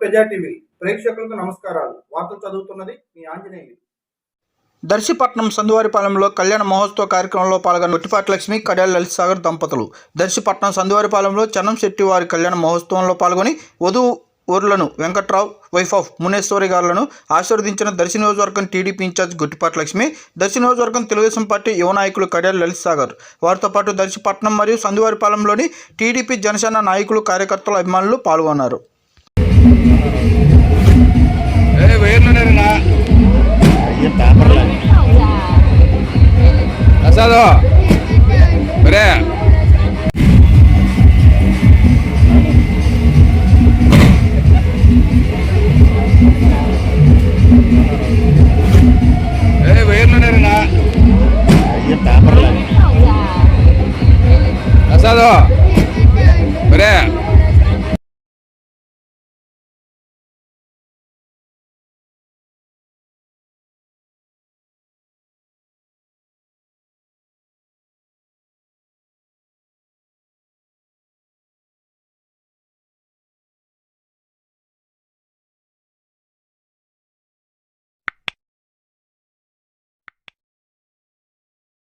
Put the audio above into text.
ప్రజా టీవీ. ప్రేక్షకులకు నమస్కారాలు. వార్తలు చదువుతున్నది మీ ఆంజనేయులు. దర్శిపట్నం సందువారిపాలెంలో కళ్యాణ మహోత్సవ కార్యక్రమంలో పాల్గొన్న ఒట్టిపాటి లక్ష్మి కడియాల లలిత్ సాగర్ దంపతులు. దర్శిపట్నం సందువారిపాలెంలో చన్నం శెట్టి వారి కళ్యాణ మహోత్సవంలో పాల్గొని వధువు ఊర్లను వెంకట్రావు వైఫ్ ఆఫ్ మునేశ్వరి గారులను ఆశీర్వదించిన దర్శి నియోజకవర్గం టీడీపీ ఇన్ఛార్జ్ గుట్టిపాటి లక్ష్మి దర్శి నియోజకవర్గం తెలుగుదేశం పార్టీ యువ నాయకులు కడియాల లలిత్ సాగర్ వారితో పాటు దర్శిపట్నం మరియు సందువారిపాలెంలోని టీడీపీ జనసేన నాయకులు కార్యకర్తల అభిమానులు పాల్గొన్నారు. ಅದು ಬರೇ ಪ್ರಸಾದ ಬರೇ